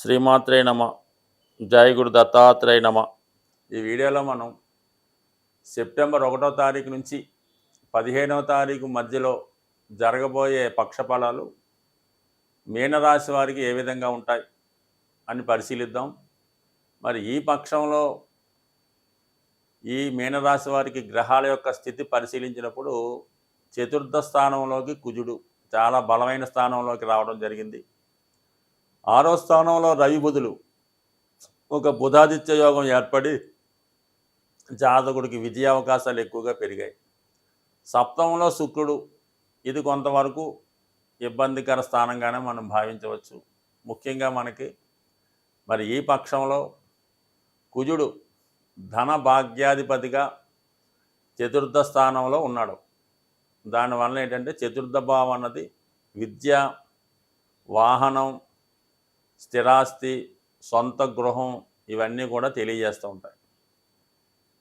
శ్రీమాత్రే నమ. జయ గురు దత్తాత్రేయ నమ. ఈ వీడియోలో మనం సెప్టెంబర్ ఒకటో తారీఖు నుంచి పదిహేనవ తారీఖు మధ్యలో జరగబోయే పక్షఫలాలు మీనరాశి వారికి ఏ విధంగా ఉంటాయి అని పరిశీలిద్దాం. మరి ఈ పక్షంలో ఈ మీనరాశి వారికి గ్రహాల యొక్క స్థితి పరిశీలించినప్పుడు చతుర్థ స్థానంలోకి కుజుడు చాలా బలమైన స్థానంలోకి రావడం జరిగింది. ఆరో స్థానంలో రవి బుధులు. ఒక బుధాదిత్య యోగం ఏర్పడి జాతకుడికి విజయ అవకాశాలు ఎక్కువగా పెరిగాయి. సప్తమంలో శుక్రుడు. ఇది కొంతవరకు ఇబ్బందికర స్థానంగానే మనం భావించవచ్చు. ముఖ్యంగా మనకి మరి ఈ పక్షంలో కుజుడు ధన భాగ్యాధిపతిగా చతుర్థ స్థానంలో ఉన్నాడు. దానివల్ల ఏంటంటే చతుర్థ భావం అన్నది విద్య వాహనం స్థిరాస్తి సొంత గృహం ఇవన్నీ కూడా తెలియజేస్తూ ఉంటాయి.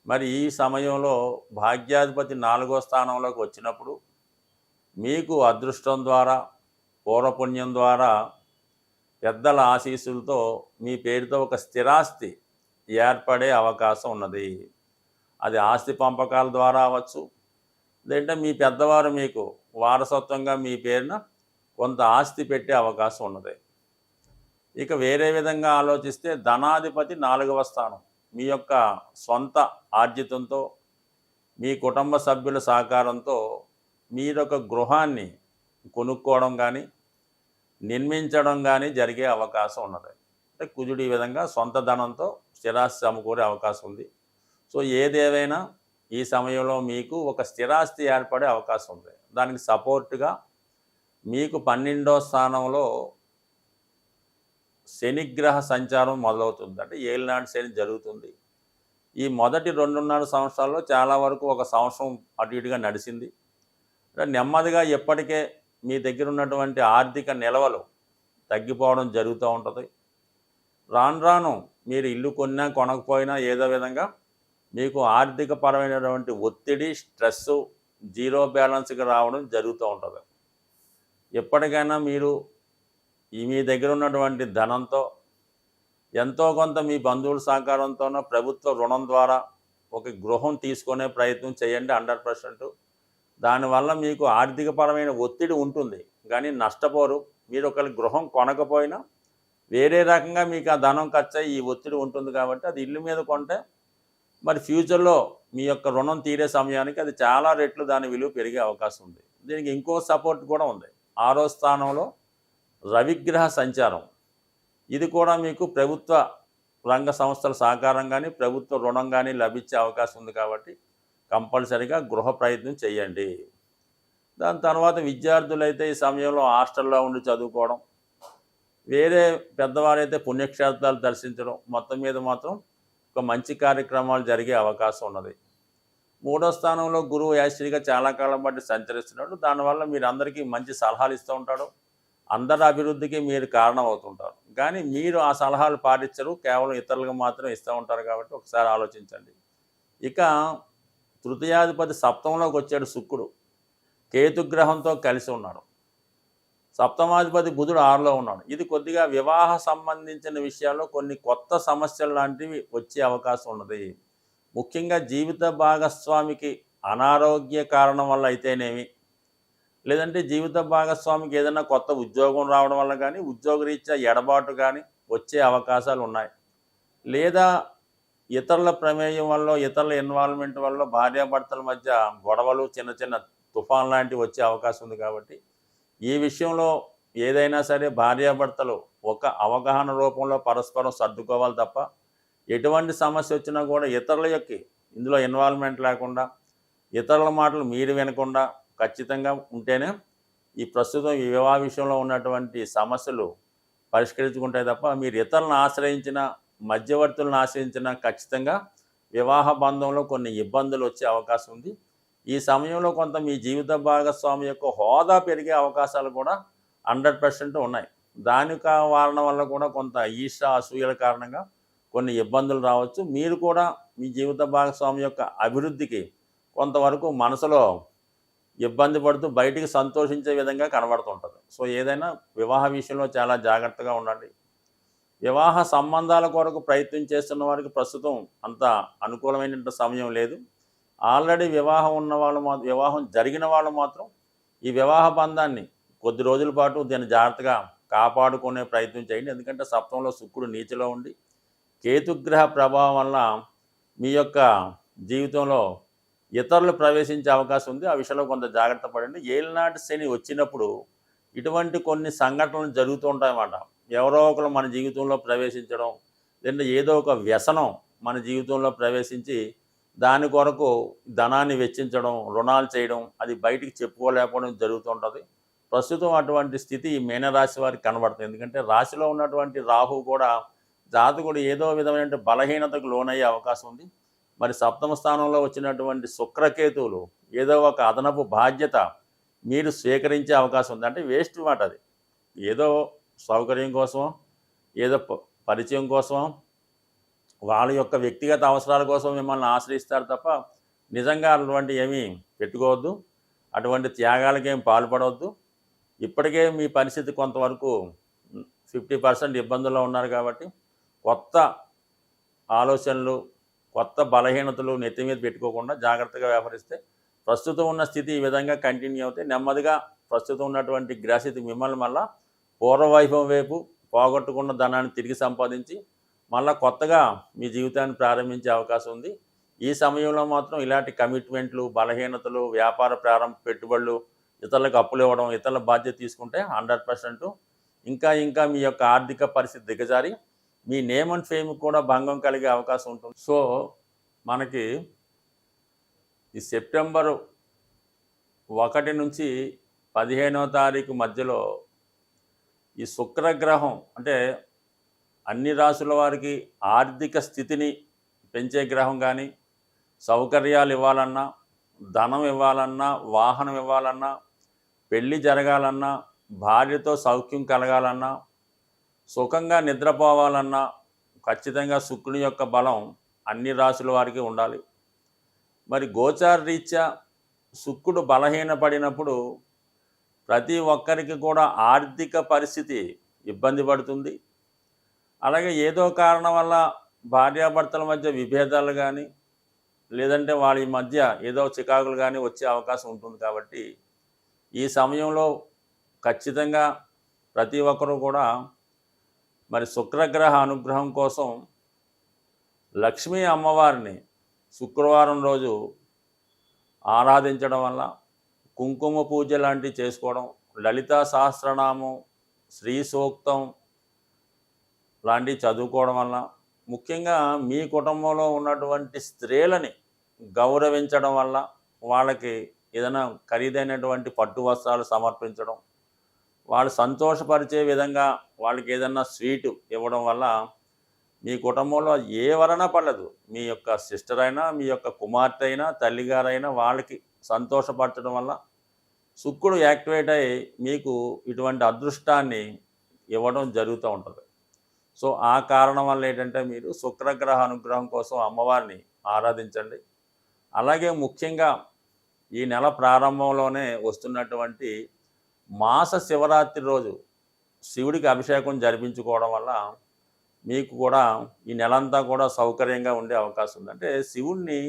మరి ఈ సమయంలో భాగ్యాధిపతి నాలుగో స్థానంలోకి వచ్చినప్పుడు మీకు అదృష్టం ద్వారా పూర్వపుణ్యం ద్వారా పెద్దల ఆశీస్సులతో మీ పేరుతో ఒక స్థిరాస్తి ఏర్పడే అవకాశం ఉన్నది. అది ఆస్తి పంపకాల ద్వారా అవ్వచ్చు లేదంటే మీ పెద్దవారు మీకు వారసత్వంగా మీ పేరున కొంత ఆస్తి పెట్టే అవకాశం ఉన్నది. ఇక వేరే విధంగా ఆలోచిస్తే ధనాధిపతి నాలుగవ స్థానం. మీ యొక్క సొంత ఆర్జితంతో మీ కుటుంబ సభ్యుల సహకారంతో మీరొక గృహాన్ని కొనుక్కోవడం కానీ నిర్మించడం కానీ జరిగే అవకాశం ఉన్నది. అంటే కుజుడు ఈ విధంగా సొంత ధనంతో స్థిరాస్తి సమకూరే అవకాశం ఉంది. సో ఏదేవైనా ఈ సమయంలో మీకు ఒక స్థిరాస్తి ఏర్పడే అవకాశం ఉంది. దానికి సపోర్ట్గా మీకు పన్నెండో స్థానంలో శనిగ్రహ సంచారం మొదలవుతుంది. అంటే ఏలినాడు శని జరుగుతుంది. ఈ మొదటి రెండున్నర సంవత్సరాల్లో చాలా వరకు ఒక సంవత్సరం అటు ఇటుగా నడిచింది. నెమ్మదిగా ఎప్పటికే మీ దగ్గర ఉన్నటువంటి ఆర్థిక నిల్వలు తగ్గిపోవడం జరుగుతూ ఉంటుంది. రాను రాను మీరు ఇల్లు కొన్నా కొనకపోయినా ఏదో విధంగా మీకు ఆర్థిక పరమైనటువంటి ఒత్తిడి స్ట్రెస్ జీరో బ్యాలెన్స్కి రావడం జరుగుతూ ఉంటుంది. ఎప్పటికైనా మీరు ఈ మీ దగ్గర ఉన్నటువంటి ధనంతో ఎంతో కొంత మీ బంధువుల సహకారంతోనో ప్రభుత్వ రుణం ద్వారా ఒక గృహం తీసుకునే ప్రయత్నం చేయండి హండ్రెడ్ పర్సెంట్ దానివల్ల మీకు ఆర్థికపరమైన ఒత్తిడి ఉంటుంది కానీ నష్టపోరు. మీరు ఒకరి గృహం కొనకపోయినా వేరే రకంగా మీకు ఆ ధనం ఖర్చు ఈ ఒత్తిడి ఉంటుంది కాబట్టి అది ఇల్లు మీద కొంటే మరి ఫ్యూచర్లో మీ యొక్క రుణం తీరే సమయానికి అది చాలా రెట్లు దాని విలువ పెరిగే అవకాశం ఉంది. దీనికి ఇంకో సపోర్ట్ కూడా ఉంది. ఆరో స్థానంలో రవిగ్రహ సంచారం. ఇది కూడా మీకు ప్రభుత్వ రంగ సంస్థల సహకారం కానీ ప్రభుత్వ రుణం కానీ లభించే అవకాశం ఉంది కాబట్టి కంపల్సరీగా గృహ ప్రయత్నం చేయండి. దాని తర్వాత విద్యార్థులైతే ఈ సమయంలో హాస్టల్లో ఉండి చదువుకోవడం వేరే పెద్దవారైతే పుణ్యక్షేత్రాలు దర్శించడం మొత్తం మీద మాత్రం ఒక మంచి కార్యక్రమాలు జరిగే అవకాశం ఉన్నది. మూడో స్థానంలో గురువు యాశ్రీగా చాలా కాలం బట్టి సంచరిస్తున్నాడు. దానివల్ల మీరు అందరికీ మంచి సలహాలు ఇస్తూ ఉంటాడు. అందరి అభివృద్ధికి మీరు కారణం అవుతుంటారు కానీ మీరు ఆ సలహాలు పాటించరు. కేవలం ఇతరులకు మాత్రం ఇస్తూ ఉంటారు కాబట్టి ఒకసారి ఆలోచించండి. ఇక తృతీయాధిపతి సప్తంలోకి వచ్చాడు శుక్రుడు. కేతుగ్రహంతో కలిసి ఉన్నాడు. సప్తమాధిపతి బుధుడు ఆరులో ఉన్నాడు. ఇది కొద్దిగా వివాహ సంబంధించిన విషయాల్లో కొన్ని కొత్త సమస్యలు లాంటివి వచ్చే అవకాశం ఉన్నది. ముఖ్యంగా జీవిత భాగస్వామికి అనారోగ్య కారణం వల్ల అయితేనేమి? లేదంటే జీవిత భాగస్వామికి ఏదైనా కొత్త ఉద్యోగం రావడం వల్ల కానీ ఉద్యోగరీత్యా ఎడబాటు కానీ వచ్చే అవకాశాలు ఉన్నాయి. లేదా ఇతరుల ప్రమేయం వల్ల ఇతరుల ఇన్వాల్వ్మెంట్ వల్ల భార్యాభర్తల మధ్య గొడవలు చిన్న చిన్న తుఫాన్ లాంటివి వచ్చే అవకాశం ఉంది కాబట్టి ఈ విషయంలో ఏదైనా సరే భార్యాభర్తలు ఒక అవగాహన రూపంలో పరస్పరం సర్దుకోవాలి తప్ప ఎటువంటి సమస్య వచ్చినా కూడా ఇతరుల యొక్క ఇందులో ఇన్వాల్వ్మెంట్ లేకుండా ఇతరుల మాటలు మీరు వినకుండా ఖచ్చితంగా ఉంటేనే ఈ ప్రస్తుతం ఈ వివాహ విషయంలో ఉన్నటువంటి సమస్యలు పరిష్కరించుకుంటాయి తప్ప మీరు ఇతరులను ఆశ్రయించిన మధ్యవర్తులను ఆశ్రయించిన ఖచ్చితంగా వివాహ బంధంలో కొన్ని ఇబ్బందులు వచ్చే అవకాశం ఉంది. ఈ సమయంలో కొంత మీ జీవిత భాగస్వామి యొక్క హోదా పెరిగే అవకాశాలు కూడా హండ్రెడ్ పర్సెంట్ ఉన్నాయి. దాని కారణం వల్ల కూడా కొంత ఈర్ష అసూయల కారణంగా కొన్ని ఇబ్బందులు రావచ్చు. మీరు కూడా మీ జీవిత భాగస్వామి యొక్క అభివృద్ధికి కొంతవరకు మనసులో ఇబ్బంది పడుతూ బయటికి సంతోషించే విధంగా కనబడుతుంటుంది. సో ఏదైనా వివాహ విషయంలో చాలా జాగ్రత్తగా ఉండండి. వివాహ సంబంధాల కొరకు ప్రయత్నం చేస్తున్న వారికి ప్రస్తుతం అంత అనుకూలమైన సమయం లేదు. ఆల్రెడీ వివాహం ఉన్న వాళ్ళు మాత్రం వివాహం జరిగిన వాళ్ళు మాత్రం ఈ వివాహ బంధాన్ని కొద్ది రోజుల పాటు దీన్ని జాగ్రత్తగా కాపాడుకునే ప్రయత్నం చేయండి. ఎందుకంటే సప్తంలో శుక్రుడు నీచలో ఉండి కేతుగ్రహ ప్రభావం వల్ల మీ యొక్క జీవితంలో ఇతరులు ప్రవేశించే అవకాశం ఉంది. ఆ విషయంలో కొంత జాగ్రత్త పడండి. ఏలినాటి శని వచ్చినప్పుడు ఇటువంటి కొన్ని సంఘటనలు జరుగుతూ ఉంటాయన్నమాట. ఎవరో ఒకరు మన జీవితంలో ప్రవేశించడం లేదా ఏదో ఒక వ్యసనం మన జీవితంలో ప్రవేశించి దాని కొరకు ధనాన్ని వెచ్చించడం రుణాలు చేయడం అది బయటికి చెప్పుకోలేకపోవడం జరుగుతుంటుంది ప్రస్తుతం అటువంటి స్థితి మీనరాశి వారికి కనబడుతుంది. ఎందుకంటే రాశిలో ఉన్నటువంటి రాహు కూడా జాతకుడు ఏదో విధమైన బలహీనతకు లోనయ్యే అవకాశం ఉంది. మరి సప్తమ స్థానంలో వచ్చినటువంటి శుక్రకేతువులు ఏదో ఒక అదనపు బాధ్యత మీరు స్వీకరించే అవకాశం ఉంది. అంటే వేస్ట్ మాట అది. ఏదో సౌకర్యం కోసం ఏదో పరిచయం కోసం వాళ్ళ యొక్క వ్యక్తిగత అవసరాల కోసం మిమ్మల్ని ఆశ్రయిస్తారు తప్ప నిజంగా అటువంటి ఏమీ పెట్టుకోవద్దు. అటువంటి త్యాగాలకేమి పాల్పడవద్దు. ఇప్పటికే మీ పరిస్థితి కొంతవరకు ఫిఫ్టీ పర్సెంట్ ఇబ్బందుల్లో ఉన్నారు కాబట్టి కొత్త ఆలోచనలు కొత్త బలహీనతలు నెత్తి మీద పెట్టుకోకుండా జాగ్రత్తగా వ్యవహరిస్తే ప్రస్తుతం ఉన్న స్థితి ఈ విధంగా కంటిన్యూ అవుతే నెమ్మదిగా ప్రస్తుతం ఉన్నటువంటి గ్రహస్థితి మిమ్మల్ని మళ్ళా పూర్వవైభవం వైపు పోగొట్టుకున్న ధనాన్ని తిరిగి సంపాదించి మళ్ళా కొత్తగా మీ జీవితాన్ని ప్రారంభించే అవకాశం ఉంది. ఈ సమయంలో మాత్రం ఇలాంటి కమిట్మెంట్లు బలహీనతలు వ్యాపార ప్రారంభ పెట్టుబడులు ఇతరులకు అప్పులు ఇవ్వడం ఇతరుల బాధ్యత తీసుకుంటే హండ్రెడ్ ఇంకా ఇంకా మీ యొక్క ఆర్థిక పరిస్థితి దిగజారి మీ నేమ్ అండ్ ఫేమ్ కూడా భంగం కలిగే అవకాశం ఉంటుంది. సో మనకి ఈ సెప్టెంబరు ఒకటి నుంచి పదిహేనవ తారీఖు మధ్యలో ఈ శుక్రగ్రహం అంటే అన్ని రాసుల వారికి ఆర్థిక స్థితిని పెంచే గ్రహం కానీ సౌకర్యాలు ఇవ్వాలన్నా ధనం ఇవ్వాలన్నా వాహనం ఇవ్వాలన్నా పెళ్ళి జరగాలన్నా భార్యతో సౌఖ్యం కలగాలన్నా సుఖంగా నిద్రపోవాలన్నా ఖచ్చితంగా శుక్రుని యొక్క బలం అన్ని రాశుల వారికి ఉండాలి. మరి గోచార రీత్యా శుక్రుడు బలహీనపడినప్పుడు ప్రతి ఒక్కరికి కూడా ఆర్థిక పరిస్థితి ఇబ్బంది పడుతుంది. అలాగే ఏదో కారణం వల్ల భార్యాభర్తల మధ్య విభేదాలు కానీ లేదంటే వాళ్ళ మధ్య ఏదో చికాకులు కానీ వచ్చే అవకాశం ఉంటుంది కాబట్టి ఈ సమయంలో ఖచ్చితంగా ప్రతి ఒక్కరూ కూడా మరి శుక్రగ్రహ అనుగ్రహం కోసం లక్ష్మీ అమ్మవారిని శుక్రవారం రోజు ఆరాధించడం వల్ల కుంకుమ పూజ లాంటివి చేసుకోవడం లలితా సహస్రనామం శ్రీ సూక్తం లాంటివి చదువుకోవడం వల్ల ముఖ్యంగా మీ కుటుంబంలో ఉన్నటువంటి స్త్రీలని గౌరవించడం వల్ల వాళ్ళకి ఏదైనా ఖరీదైనటువంటి పట్టు వస్త్రాలు సమర్పించడం వాళ్ళు సంతోషపరిచే విధంగా వాళ్ళకి ఏదైనా స్వీటు ఇవ్వడం వల్ల మీ కుటుంబంలో ఏ వలన పడలేదు. మీ యొక్క సిస్టర్ అయినా మీ యొక్క కుమార్తె అయినా తల్లిగారైనా వాళ్ళకి సంతోషపరచడం వల్ల శుక్రుడు యాక్టివేట్ అయ్యి మీకు ఇటువంటి అదృష్టాన్ని ఇవ్వడం జరుగుతూ ఉంటుంది. సో ఆ కారణం వల్ల ఏంటంటే మీరు శుక్రగ్రహ అనుగ్రహం కోసం అమ్మవారిని ఆరాధించండి. అలాగే ముఖ్యంగా ఈ నెల ప్రారంభంలోనే వస్తున్నటువంటి మాస శివరాత్రి రోజు శివుడికి అభిషేకం జరిపించుకోవడం వల్ల మీకు కూడా ఈ నెలంతా కూడా సౌకర్యంగా ఉండే అవకాశం ఉంది. అంటే శివుణ్ణి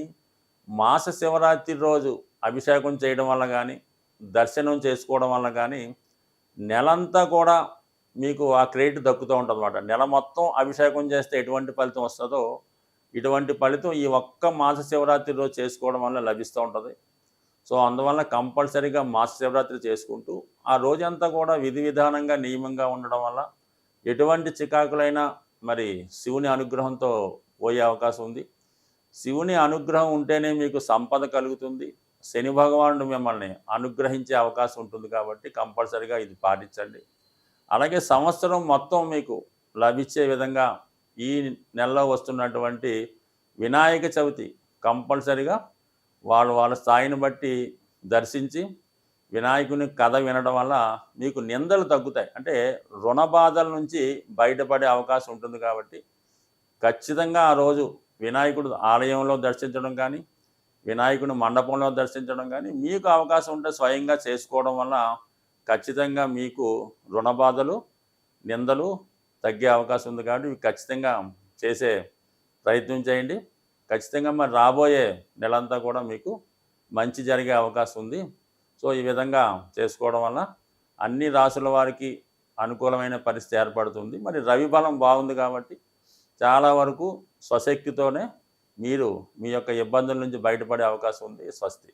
మాస శివరాత్రి రోజు అభిషేకం చేయడం వల్ల కానీ దర్శనం చేసుకోవడం వల్ల కానీ నెలంతా కూడా మీకు ఆ క్రెడిట్ దక్కుతూ ఉంటుందన్నమాట. నెల మొత్తం అభిషేకం చేస్తే ఎటువంటి ఫలితం వస్తుందో ఇటువంటి ఫలితం ఈ ఒక్క మాస శివరాత్రి రోజు చేసుకోవడం వల్ల లభిస్తూ ఉంటుంది. సో అందువల్ల కంపల్సరీగా మాస శివరాత్రి చేసుకుంటూ ఆ రోజంతా కూడా విధి విధానంగా నియమంగా ఉండడం వల్ల ఎటువంటి చికాకులైనా మరి శివుని అనుగ్రహంతో పోయే అవకాశం ఉంది. శివుని అనుగ్రహం ఉంటేనే మీకు సంపద కలుగుతుంది. శని భగవానుడు మిమ్మల్ని అనుగ్రహించే అవకాశం ఉంటుంది కాబట్టి కంపల్సరీగా ఇది పాటించండి. అలాగే సంవత్సరం మొత్తం మీకు లభించే విధంగా ఈ నెలలో వస్తున్నటువంటి వినాయక చవితి కంపల్సరీగా వాళ్ళు వాళ్ళ స్థాయిని బట్టి దర్శించి వినాయకుని కథ వినడం వల్ల మీకు నిందలు తగ్గుతాయి. అంటే రుణ బాధల నుంచి బయటపడే అవకాశం ఉంటుంది కాబట్టి ఖచ్చితంగా ఆ రోజు వినాయకుడు ఆలయంలో దర్శించడం కానీ వినాయకుని మండపంలో దర్శించడం కానీ మీకు అవకాశం ఉంటే స్వయంగా చేసుకోవడం వల్ల ఖచ్చితంగా మీకు రుణ బాధలు నిందలు తగ్గే అవకాశం ఉంది కాబట్టి ఖచ్చితంగా చేసే ప్రయత్నం చేయండి. ఖచ్చితంగా మరి రాబోయే నెలంతా కూడా మీకు మంచి జరిగే అవకాశం ఉంది. సో ఈ విధంగా చేసుకోవడం వల్ల అన్ని రాసుల వారికి అనుకూలమైన పరిస్థితి ఏర్పడుతుంది. మరి రవి బలం బాగుంది కాబట్టి చాలా వరకు స్వశక్తితోనే మీరు మీ యొక్క ఇబ్బందుల నుంచి బయటపడే అవకాశం ఉంది. స్వస్తి.